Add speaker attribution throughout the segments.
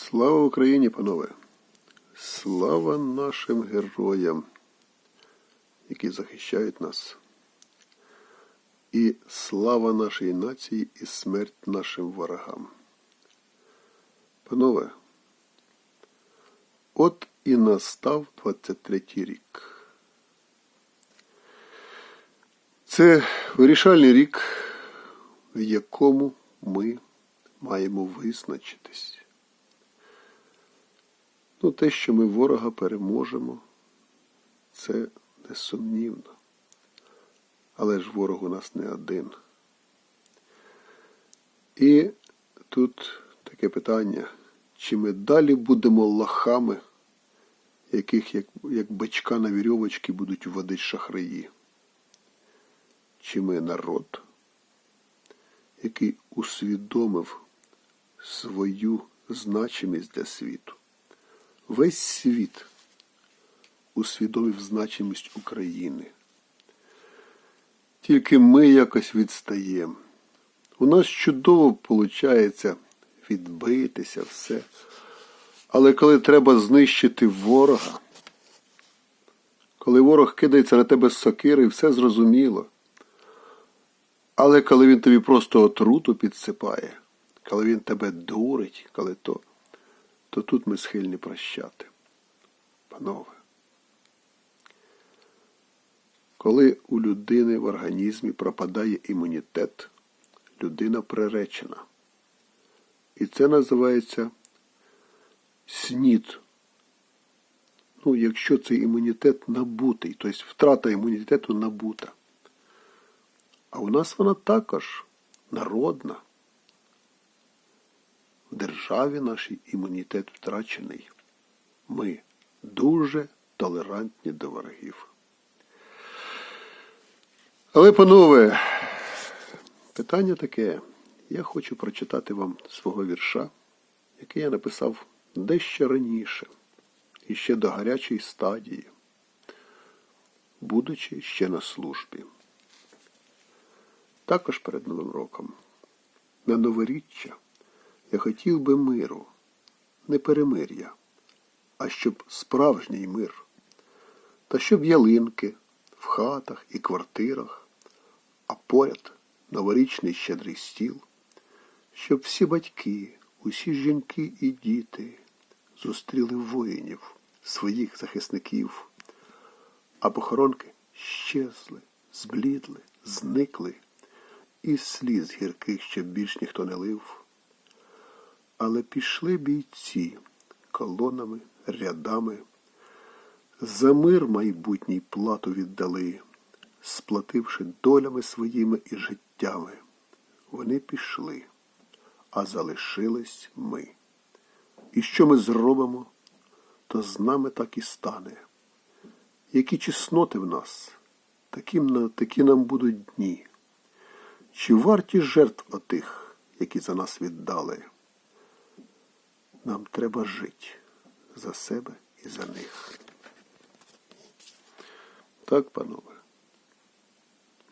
Speaker 1: Слава Україні, панове! Слава нашим героям, які захищають нас. І слава нашій нації і смерть нашим ворогам. Панове, от і настав 23-й рік. Це вирішальний рік, в якому ми маємо визначитись. Ну, те, що ми ворога переможемо, це несумнівно. Але ж ворог у нас не один. І тут таке питання, чи ми далі будемо лохами, яких як, як бичка на вірьовочки будуть водити шахраї? Чи ми народ, який усвідомив свою значимість для світу? Весь світ усвідомив значимість України. Тільки ми якось відстаємо. У нас чудово виходить відбитися все. Але коли треба знищити ворога, коли ворог кидається на тебе з сокири, все зрозуміло. Але коли він тобі просто отруту підсипає, коли він тебе дурить, коли то то тут ми схильні прощати. Панове, коли у людини в організмі пропадає імунітет, людина приречена. І це називається снід. Ну, якщо цей імунітет набутий, тобто втрата імунітету набута. А у нас вона також народна. Державі нашій імунітет втрачений. Ми дуже толерантні до ворогів. Але, панове, питання таке. Я хочу прочитати вам свого вірша, який я написав дещо раніше, і ще до гарячої стадії, будучи ще на службі. Також перед Новим роком, на новоріччя. Я хотів би миру, не перемир'я, а щоб справжній мир, та щоб ялинки в хатах і квартирах, а поряд новорічний щедрий стіл, щоб всі батьки, усі жінки і діти зустріли воїнів, своїх захисників, а похоронки щезли, зблідли, зникли, і сліз гірких ще більш ніхто не лив. Але пішли бійці колонами, рядами, за мир майбутній плату віддали, сплативши долями своїми і життями. Вони пішли, а залишились ми. І що ми зробимо, то з нами так і стане. Які чесноти в нас, таким, такі нам будуть дні. Чи варті жертв отих, які за нас віддали? Нам треба жити за себе і за них. Так, панове,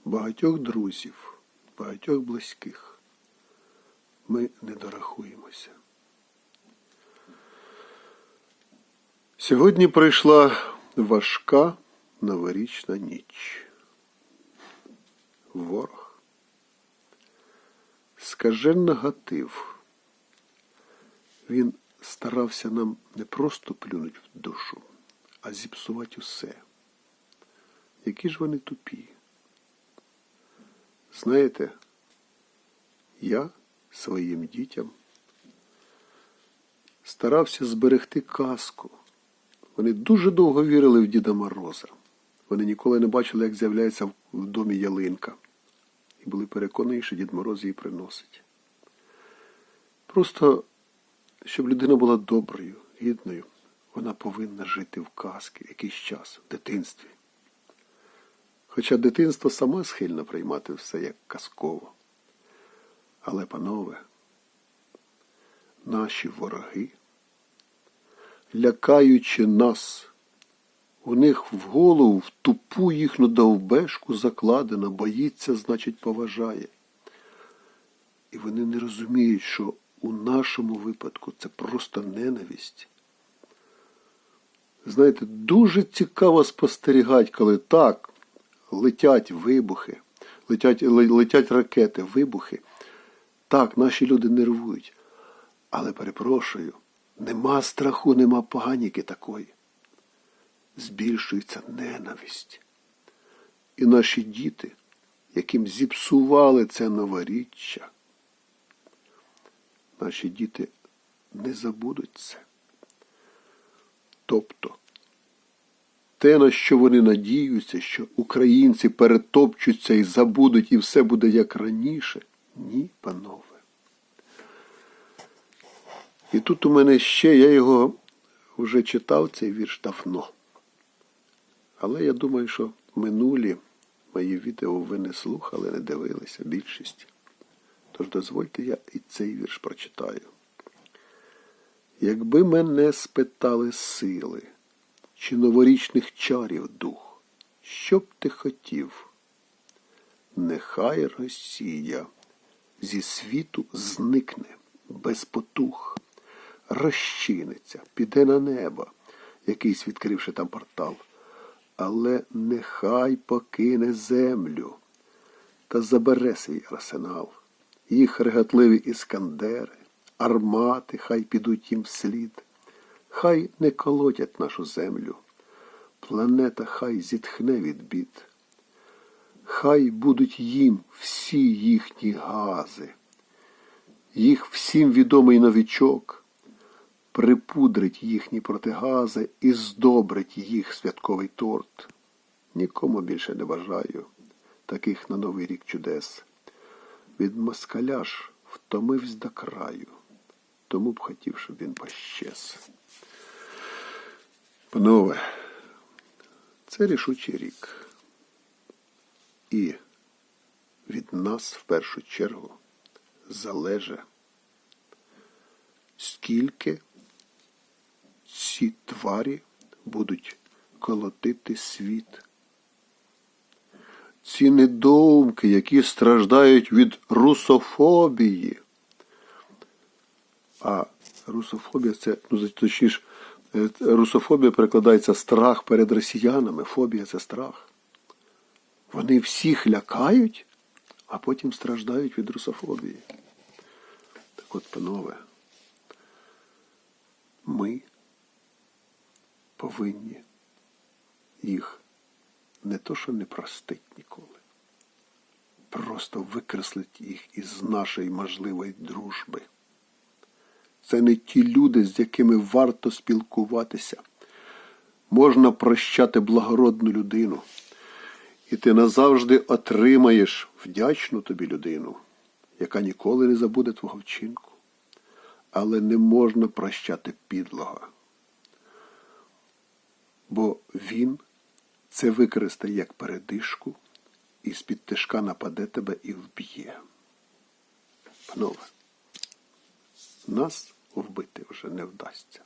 Speaker 1: багатьох друзів, багатьох близьких ми не дорахуємося. Сьогодні прийшла важка новорічна ніч. Ворог. Скажен негатив. Він старався нам не просто плюнуть в душу, а зіпсувати усе. Які ж вони тупі. Знаєте, я своїм дітям старався зберегти казку. Вони дуже довго вірили в Діда Мороза. Вони ніколи не бачили, як з'являється в домі ялинка. І були переконані, що Дід Мороз її приносить. Просто щоб людина була доброю, гідною, вона повинна жити в казки якийсь час, в дитинстві. Хоча дитинство саме схильно приймати все як казково. Але, панове, наші вороги, лякаючи нас, у них в голову в тупу їхню довбешку закладено, боїться, значить, поважає. І вони не розуміють, що у нашому випадку це просто ненависть. Знаєте, дуже цікаво спостерігати, коли так летять вибухи, летять, летять ракети, вибухи. Так, наші люди нервують. Але перепрошую, нема страху, нема паніки такої. Збільшується ненависть. І наші діти, яким зіпсували це новоріччя, наші діти не забудуть це. Тобто, те, на що вони надіються, що українці перетопчуться і забудуть, і все буде як раніше. Ні, панове. І тут у мене ще, я його вже читав, цей вірш давно. Але я думаю, що минулі мої відео ви не слухали, не дивилися більшість. Тож дозвольте, я і цей вірш прочитаю. Якби мене спитали сили чи новорічних чарів дух, що б ти хотів? Нехай Росія зі світу зникне без потух, розчиниться, піде на небо, якийсь відкривши там портал, але нехай покине землю та забере свій арсенал. Їх регатливі іскандери, армати хай підуть їм вслід, хай не колотять нашу землю, планета хай зітхне від бід. Хай будуть їм всі їхні гази, їх всім відомий новічок, припудрить їхні протигази і здобрить їх святковий торт. Нікому більше не бажаю таких на новий рік чудес. Від москаля ж втомивсь до краю, тому б хотів, щоб він пощез. Панове, це рішучий рік. І від нас в першу чергу залежить, скільки ці тварі будуть колотити світ. Ці недоумки, які страждають від русофобії. А русофобія це, ну точніше, е, русофобія перекладається страх перед росіянами. Фобія це страх. Вони всіх лякають, а потім страждають від русофобії. Так от, панове, ми повинні їх не то, що не простить ніколи, просто викреслить їх із нашої можливої дружби. Це не ті люди, з якими варто спілкуватися. Можна прощати благородну людину. І ти назавжди отримаєш вдячну тобі людину, яка ніколи не забуде твого вчинку. Але не можна прощати підлого. Бо він це використає як передишку і з-під тишка нападе тебе і вб'є. Панове, нас вбити вже не вдасться.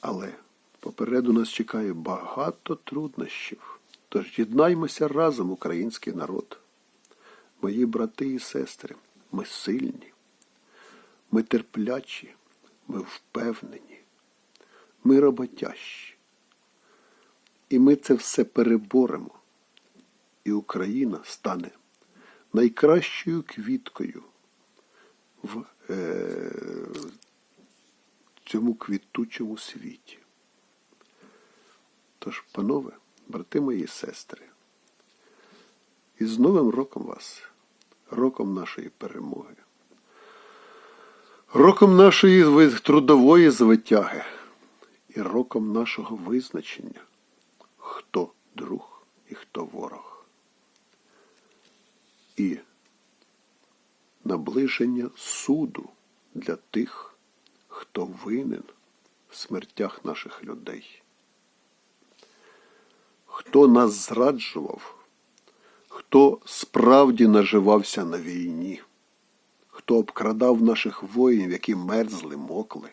Speaker 1: Але попереду нас чекає багато труднощів. Тож єднаймося разом, український народ. Мої брати і сестри, ми сильні, ми терплячі, ми впевнені, ми роботящі. І ми це все переборемо. І Україна стане найкращою квіткою в е, цьому квітучому світі. Тож, панове, брати мої сестри, і з Новим роком вас, роком нашої перемоги, роком нашої трудової звитяги і роком нашого визначення, друг і хто ворог. І наближення суду для тих, хто винен в смертях наших людей. Хто нас зраджував, хто справді наживався на війні, хто обкрадав наших воїнів, які мерзли, мокли.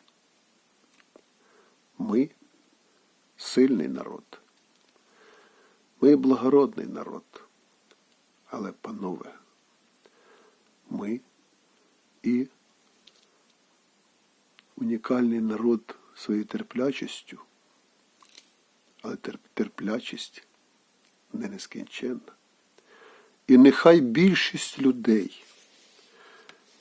Speaker 1: Ми сильний народ. Ми благородний народ. Але, панове, ми і унікальний народ своєю терплячістю, але терплячість не нескінченна. І нехай більшість людей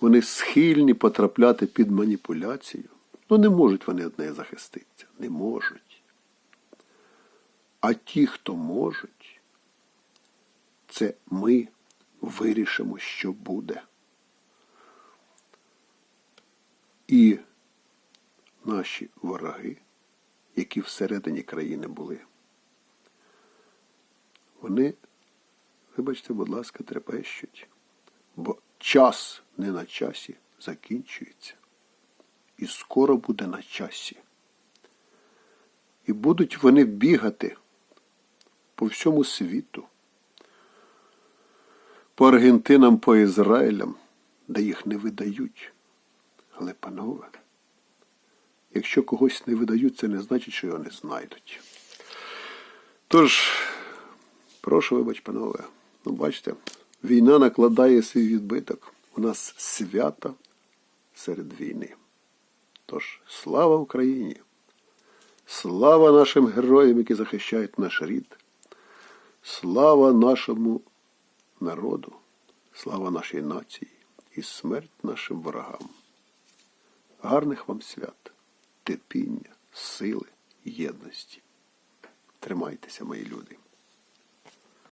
Speaker 1: вони схильні потрапляти під маніпуляцію. Ну, не можуть вони від неї захиститися. Не можуть. А ті, хто можуть, це ми вирішимо, що буде. І наші вороги, які всередині країни були, вони, вибачте, будь ласка, трепещуть, бо час не на часі закінчується. І скоро буде на часі. І будуть вони бігати по всьому світу, по Аргентинам, по Ізраїлям, де їх не видають. Але, панове, якщо когось не видають, це не значить, що його не знайдуть. Тож, прошу вибач, панове, ну бачите, війна накладає свій відбиток. У нас свята серед війни. Тож, слава Україні! Слава нашим героям, які захищають наш рід. Слава нашому народу, слава нашій нації і смерть нашим ворогам. Гарних вам свят, терпіння, сили, єдності. Тримайтеся, мої люди.